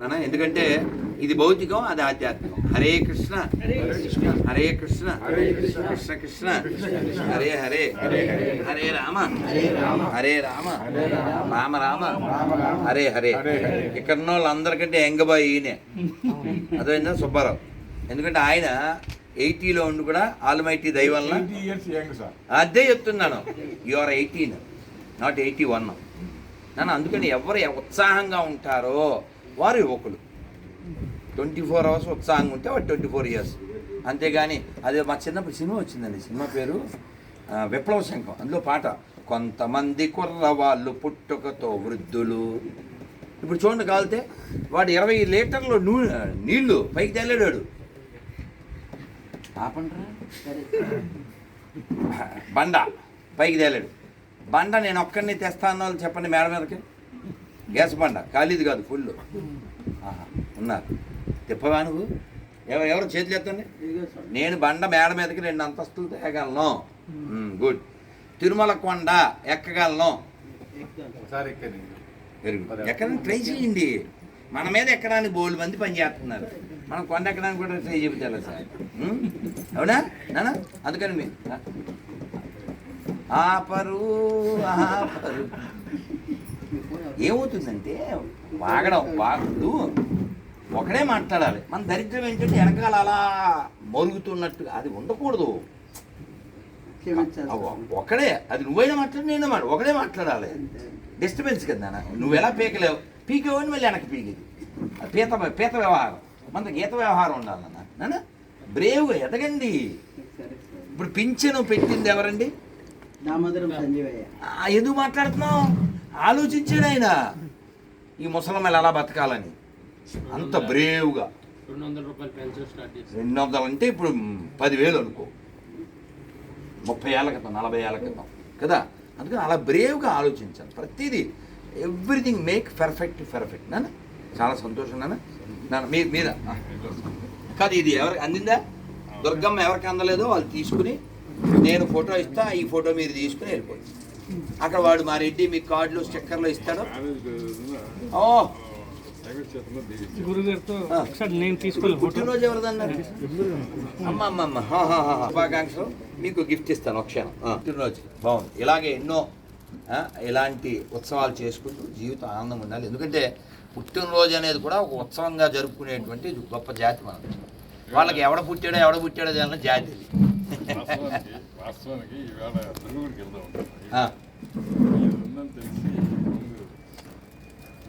నాన్న, ఎందుకంటే ఇది భౌతికం అది ఆధ్యాత్మికం. హరే కృష్ణ. హరే కృష్ణ. కృష్ణ. కృష్ణ. హరే హరే. హరే రామ. హరే రామ. రామ. రామ. హరే హరే. ఇక్కడ ఉన్న వాళ్ళందరికంటే ఎంగబాయి ఈయనే. అదైందా సుబ్బారావు. ఎందుకంటే ఆయన ఎయిటీలో ఉండి కూడా ఆల్మైటీ సార్. అదే చెప్తున్నాను. You are eighteen not eighty one నన్ను అందుకని ఎవరు ఉత్సాహంగా ఉంటారో వారు యువకులు. ట్వంటీ ఫోర్ అవర్స్ ఉత్సాహంగా ఉంటే వాడు ట్వంటీ ఫోర్ ఇయర్స్. అంతేగాని అదే మా చిన్నప్పుడు సినిమా వచ్చిందండి. సినిమా పేరు విప్లవ శంఖం. అందులో పాట కొంతమంది కుర్రవాళ్ళు పుట్టుకతో వృద్ధులు ఇప్పుడు చూడండి కాలితే వాడు ఇరవై లీటర్లు నూ నీళ్ళు పైకి తెల్లాడు వాడు. బండ పైకి తేలాడు. బండ నేను ఒక్కడిని తెస్తాను వాళ్ళు చెప్పండి మేడ మీదకి. గ్యాస్ బండ ఖాళీది కాదు ఫుల్ ఉన్నారు. తిప్పవా నువ్వు? ఎవరు ఎవరు చేతులు ఎత్తండి? నేను బండ మేడ మీదకి రెండు అంతస్తులు తేగలను. మ్మ్, గుడ్. తిరుమల కొండ ఎక్కగలను? సార్ ఎక్కడి. Very good. ఎక్కడానికి ట్రై చేయండి. మన మీద ఎక్కడానికి బోల్డ్ మంది పని చేస్తున్నారు. మనం కొండ ఎక్కడానికి కూడా ట్రై చెబుతారు సార్? అవునా? నానా? అందుకని మీ ఆపరు ఆపరు. ఏమవుతుందంటే వాగడం వాగుడు ఒకడే మాట్లాడాలి. మన దరిద్రం ఏంటంటే వెనకాల అలా మరుగుతున్నట్టుగా అది ఉండకూడదు. ఒకడే అది నువ్వైనా మాట్లాడు నేను మాట ఒకడే మాట్లాడాలి. డిస్టర్బెన్స్ కదా నువ్వు ఎలా పీకలేవు? పీకేవని మళ్ళీ వెనక్కి పీకేది. పీత పీత వ్యవహారం. మన గీత వ్యవహారం ఉండాలి నాన్న. నాన్న బ్రేవ్గా ఎదగండి. ఇప్పుడు పింఛను పెట్టింది ఎవరండి? దామోదరం సంజీవయ్య. ఆ, ఎందుకు మాట్లాడుతున్నావు? ఆలోచించాడు ఆయన ఈ ముసలమ్మలు ఎలా బతకాలని? అంత బ్రేవ్గా. రెండు వందల రూపాయలు పెన్షన్ స్టార్ట్ చేసి రెండు వందలు అంటే ఇప్పుడు పదివేలు అనుకో. ముప్పై ఏళ్ళ క్రితం నలభై ఏళ్ళ క్రితం కదా? అందుకని అలా బ్రేవ్గా ఆలోచించాలి. ప్రతిదీ ఎవ్రీథింగ్ మేక్ పర్ఫెక్ట్ పర్ఫెక్ట్. నాన్న చాలా సంతోషం నాన్న. నాన్న మీరు. మీద కాదు ఇది ఎవరికి అందిందా? దుర్గమ్మ ఎవరికి అందలేదో వాళ్ళు తీసుకుని నేను ఫోటో ఇస్తా ఈ ఫోటో మీరు తీసుకుని వెళ్ళిపోయి అక్కడ వాడు మా రెడ్డి మీ కార్డులు స్టిక్కర్లు ఇస్తాడు. ఓ. గురుగారితో నేను పుట్టినరోజు ఎవరిదన్నారు అమ్మ అమ్మ అమ్మ. శుభాకాంక్షలు. మీకు గిఫ్ట్ ఇస్తాను ఒక క్షణం. ఆ, పుట్టినరోజు. బాగుంది. ఇలాగే ఎన్నో ఆ, ఇలాంటి ఉత్సవాలు చేసుకుంటూ జీవితం ఆనందంగా ఉండాలి. ఎందుకంటే పుట్టినరోజు అనేది కూడా ఒక ఉత్సవంగా జరుపుకునేటువంటి గొప్ప జాతి మనది వాళ్ళకి ఎవడ పుట్టాడో ఎవడ పుట్టాడో అన్న జాతి. వాస్తవానికి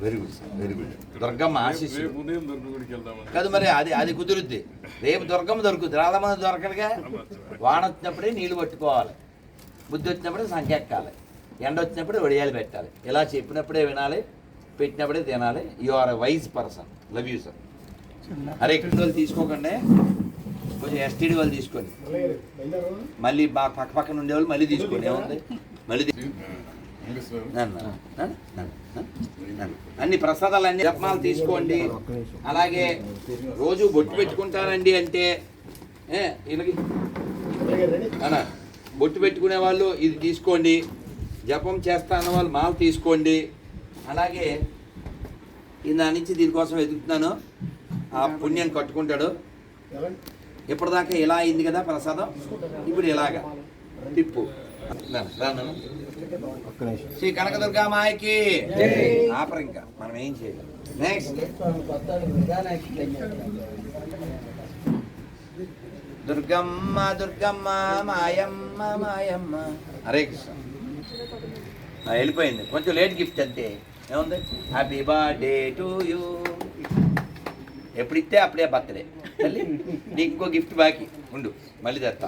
very good sir very good Durgamma వెళ్దామని. కాదు మరి అది అది కుదురుద్ది. రేపు దుర్గమ్మ దొరుకుద్ది. రాధమ్మ దొరకదుగా? వాన వచ్చినప్పుడే నీళ్ళు పట్టుకోవాలి. బుద్ధి వచ్చినప్పుడే సంకెక్కాలి ఎండ వచ్చినప్పుడే వడియాలు పెట్టాలి. ఇలా చెప్పినప్పుడే వినాలి. పెట్టినప్పుడే తినాలి. You are a wise person love you sir అరే ఇక్కడ వాళ్ళు తీసుకోకండి. కొంచెం ఎస్టీడీ వాళ్ళు తీసుకోండి. మళ్ళీ మా పక్క పక్కన ఉండేవాళ్ళు మళ్ళీ తీసుకోండి. ఏముంది? మళ్ళీ. అన్ని ప్రసాదాలు అన్ని రత్నాలు తీసుకోండి. అలాగే రోజు బొట్టు పెట్టుకుంటారండి అంటే ఏ వీళ్ళకి అనా బొట్టు పెట్టుకునే వాళ్ళు ఇది తీసుకోండి. జపం చేస్తా అన్న వాళ్ళు మాల తీసుకోండి. అలాగే ఈ నా నుంచి దీనికోసం వెతుకుతున్నాను. ఆ పుణ్యం కట్టుకుంటాడు. ఇప్పటిదాకా ఇలా అయింది కదా ప్రసాదం? ఇప్పుడు ఇలాగా. నాన్న. శ్రీ కనకదుర్గా మాయకి. ఆపరు ఇంకా మనం ఏం చేయాలి. నెక్స్ట్ దుర్గమ్మ దుర్గమ్మ మాయమ్మ మాయమ్మ. హరే కృష్ణ. వెళ్ళిపోయింది. కొంచెం లేట్ గిఫ్ట్ అంతే. ఏముంది? హ్యాపీ బర్త్డే టు యూ ఎప్పుడు ఇస్తే అప్పుడే బర్త్డే మళ్ళీ నీకు ఇంకో గిఫ్ట్ బాకీ. ఉండు మళ్ళీ తెస్తా.